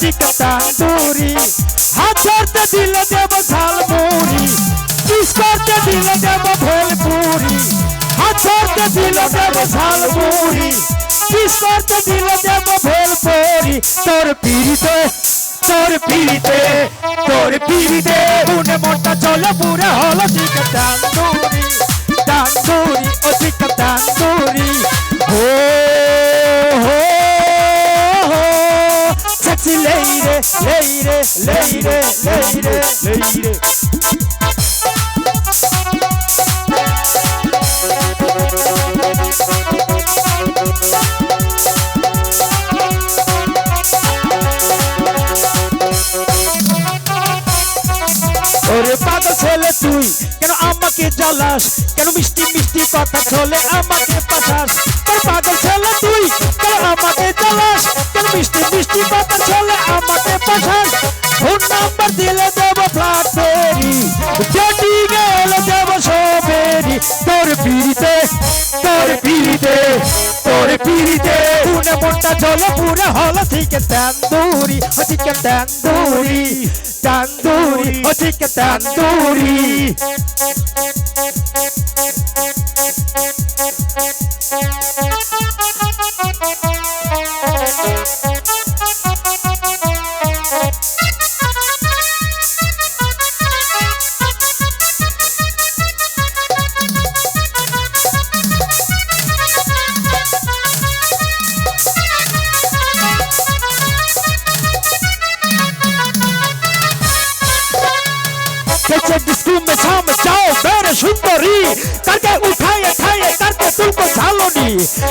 Chicken tandoori হাত ধরতে দিলে দেব ঝাল মুড়ি। কিস করতে দিলে দেব ভেলপুরি হাত ধরতে দিলে দেব ঝাল মুড়ি। কিস করতে দিলে দেব ভেলপুরি তোর পিড়িতে তোর পিড়িতে তোর পিড়িতে উনে মনটা চলে পুরে হলো চিকেন তান্দুরি তান্দুরি ও chicken tandoori lady, lady, lady. ওরে পাগল ছেলে তুই কেন আমাকে জ্বালাস? কেন মিষ্টি মিষ্টি কথা চলে আমাকে পাঠাস? তোর পাগল ছেলে তুই কেন আমাকে জ্বালাস? কেন মিষ্টি মিষ্টি কথা চলে আমাকে পাঠাস? নাম্বার দিলে দেব ফ্ল্যাট ফেরি। গেলে দেব সবেরি। তোর পিড়িতে তোর পিড়িতে তোর পিড়িতে পুনে মনটা চলে পুরে হলো চিকেন তান্দুরি, ও চিকেন তান্দুরি তান্দুরি, ও চিকেন তান্দুরি। कैसे সুন্দরী, তাকে উঠায়ে ঠায়ে তাকে তুলবো ঝালনি।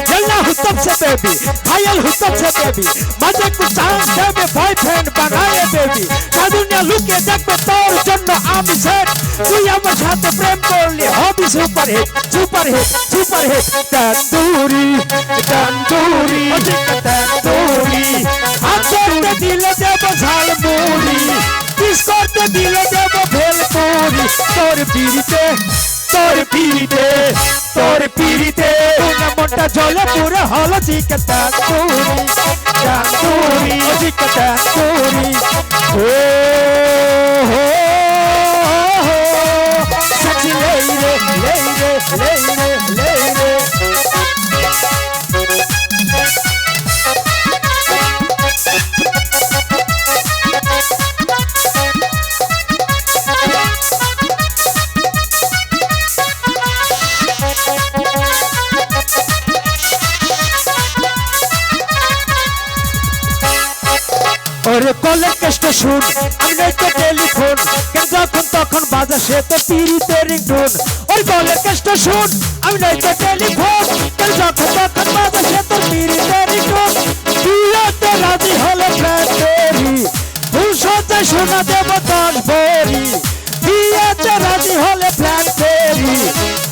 জেলনা হুতব সে বেবি ভাইয়াল হুতব সে বেবি মাঝে কু চান্স দেবে বয়ফ্রেন্ড বানায়ে বেবি সাদুনিয়া লুকে দেখবে, তোর জন্য আমি সেট তুই আমার সাথে প্রেম করলি, হবি super hit super hit super hit tandoori tandoori তোর পিড়িতে তোর পিড়িতে তোর পিড়িতে। পুনা মনটা জলে পুরো হলো তান্দুরি চিকেন তান্দুরি ও হো হো ওরে কলেজ কেষ্ট শুন, আমি তো টেলিফোন, কেন যখন তখন বাজে সে তো পিড়িতে রিংটোন ওই কলেজ কেষ্ট শুন, আমি তো টেলিফোন, কেন যখন তখন বাজে সে তো পিড়িতে রিংটোন বিয়েতে রাজি হলে তেরি ফুল সজ্জায় শোনা দেব দশ ভরি। বিয়েতে রাজি হলে ফ্ল্যাট তেরি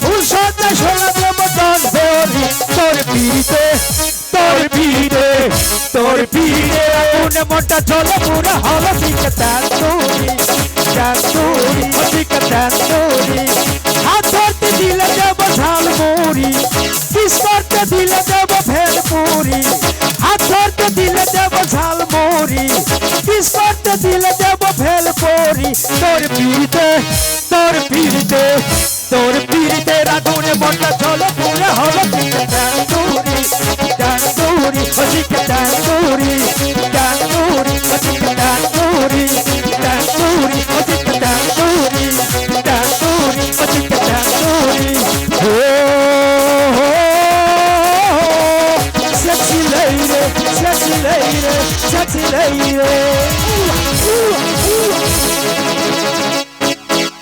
ফুল সজ্জায় শোনা উনে মোটা চলে পুরো হলো তান্দুরি তান্দুরি ও ঠিক তান্দুরি হাত ধরতে দিলে দেব ঝাল মুড়ি কিস করতে দিলে দেব ভেল পুরি। হাত ধরতে দিলে দেব ঝাল মুড়ি কিস করতে দিলে দেব ভেল পুরি। তোর পিড়িতে তোর পিড়িতে তোর পিড়িতে Sexy lady, sexy lady. Ooh, ooh.